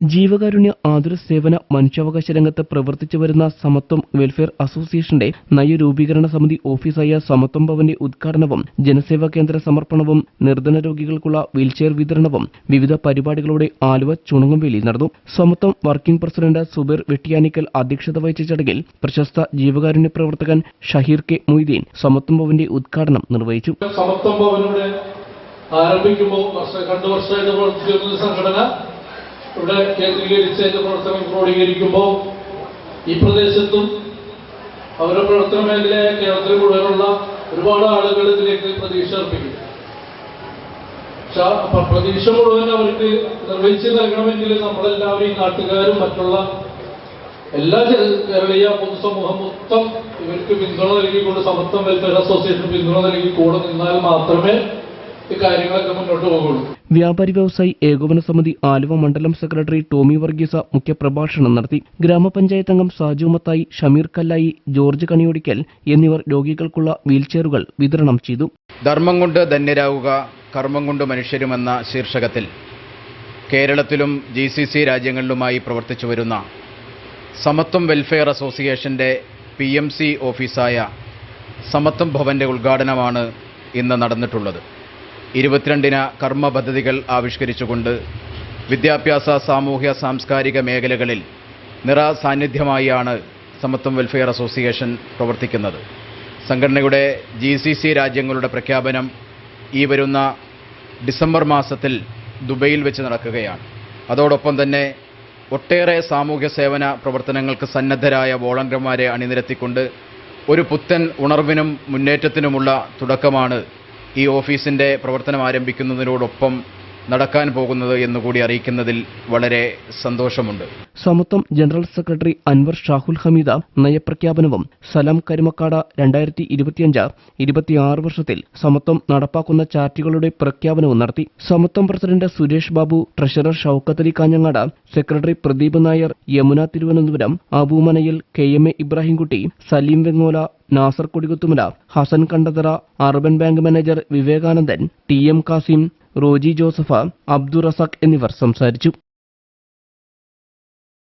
ജീവകാരുണ്യ ആതുര സേവന മനുഷ്യാവകാശ രംഗത്ത് പ്രവർത്തിച്ചു വരുന്ന സമത്വം വെൽഫെയർ അസോസിയേഷന്റെ നയരൂപീകരണ സമിതി ഓഫീസായ സമത്വം ഭവന്റെ ഉദ്ഘാടനവും ജനസേവാ കേന്ദ്ര സമർപ്പണവും നിർധന രോഗികൾക്കുള്ള വീൽചെയർ വിതരണവും വിവിധ പരിപാടികളോടെ ആലുവ ചുണങ്ങംവേലിയിൽ നടന്നു. സമത്വം വർക്കിംഗ് പ്രസിഡന്റ് സുബീർ വെട്ടിയാനിക്കൽ അധ്യക്ഷത വഹിച്ച ചടങ്ങിൽ പ്രശസ്ത ജീവകാരുണ്യ പ്രവർത്തകൻ ഷഹീർ കെ മൊയ്തീൻ സമത്വം ഭവന്റെ ഉദ്ഘാടനം നിർവഹിച്ചു. ആരംഭിക്കുമ്പോൾ വർഷ രണ്ട് വർഷമായിട്ട് പ്രവർത്തിച്ചിരുന്ന സംഘടന ഇവിടെ കേന്ദ്രീകരിച്ച് അതിന്റെ പ്രവർത്തനം ക്രോഡീകരിക്കുമ്പോൾ ഈ പ്രദേശത്തും അവരുടെ പ്രവർത്തന മേഖലയായ കേരളത്തിൽ മുഴുവനുള്ള ഒരുപാട് ആളുകൾ ഇതിലേക്ക് പ്രതീക്ഷ അർപ്പിക്കും പക്ഷെ പ്രതീക്ഷ മുഴുവൻ അവർക്ക് നിർവഹിച്ച് നൽകണമെങ്കിൽ നമ്മളെല്ലാവരും നാട്ടുകാരും മറ്റുള്ള എല്ലാ കേരളീയ പൊതുസമൂഹം മൊത്തം ഇവർക്ക് പിന്തുണ നൽകിക്കൊണ്ട് സമത്വം വെൽഫെയർ അസോസിയേഷൻ പിന്തുണ നൽകി കൂടെ നിന്നാൽ മാത്രമേ കാര്യങ്ങളൊക്കെ മുന്നോട്ട് പോകുള്ളൂ. വ്യാപാരി വ്യവസായി ഏകോപന സമിതി ആലുവ മണ്ഡലം സെക്രട്ടറി ടോമി വർഗീസ മുഖ്യപ്രഭാഷണം നടത്തി. ഗ്രാമപഞ്ചായത്ത് അംഗം സാജു മത്തായി ഷമീർ കല്ലായി ജോർജ് കണിയൊടിക്കൽ എന്നിവർ രോഗികൾക്കുള്ള വീൽചെയറുകൾ വിതരണം ചെയ്തു. ധർമ്മം കൊണ്ട് ധന്യരാവുക കർമ്മം കൊണ്ട് മനുഷ്യരുമെന്ന ശീർഷകത്തിൽ കേരളത്തിലും ജി സി സി രാജ്യങ്ങളിലുമായി പ്രവർത്തിച്ചു വരുന്ന സമത്വം വെൽഫെയർ അസോസിയേഷന്റെ പി എം സി ഓഫീസായ സമത്വം ഭവന്റെ ഉദ്ഘാടനമാണ് ഇന്ന് നടന്നിട്ടുള്ളത്. ഇരുപത്തിരണ്ടിന് കർമ്മ പദ്ധതികൾ ആവിഷ്കരിച്ചുകൊണ്ട് വിദ്യാഭ്യാസ സാമൂഹ്യ സാംസ്കാരിക മേഖലകളിൽ നിറ സാന്നിധ്യമായാണ് സമത്വം വെൽഫെയർ അസോസിയേഷൻ പ്രവർത്തിക്കുന്നത്. സംഘടനയുടെ ജി സി സി രാജ്യങ്ങളുടെ പ്രഖ്യാപനം ഈ വരുന്ന ഡിസംബർ മാസത്തിൽ ദുബൈയിൽ വെച്ച് നടക്കുകയാണ്. അതോടൊപ്പം തന്നെ ഒട്ടേറെ സാമൂഹ്യ സേവന പ്രവർത്തനങ്ങൾക്ക് സന്നദ്ധരായ വോളണ്ടിയർമാരെ അണിനിരത്തിക്കൊണ്ട് ഒരു പുത്തൻ ഉണർവിനും മുന്നേറ്റത്തിനുമുള്ള തുടക്കമാണ് ഈ ഓഫീസിന്റെ പ്രവർത്തനം ആരംഭിക്കുന്നതിനോടൊപ്പം നടക്കാൻ പോകുന്നത് എന്നുകൂടി അറിയിക്കുന്നതിൽ വളരെ സന്തോഷമുണ്ട്. സമത്വം ജനറൽ സെക്രട്ടറി അൻവർ ഷാഹുൽ ഹമീദ നയപ്രഖ്യാപനവും സലാം കരുമക്കാട രണ്ടായിരത്തി ഇരുപത്തിയഞ്ച് ഇരുപത്തിയാറ് വർഷത്തിൽ സമത്വം നടപ്പാക്കുന്ന ചാർട്ടുകളുടെ പ്രഖ്യാപനവും നടത്തി. Samathwam president Suresh Babu treasurer Shoukath Ali Kanhangad secretary Pradeep Nair Yamuna Thiruvananthapuram അബൂമനയിൽ K M A Ibrahimkutty Saleem Vengola Nasar Kodikuthumala Hassan Kandathara urban bank manager Vivekanandan T M Kasim Roji Joseph Abdurazak എന്നിവർ സംസാരിച്ചു.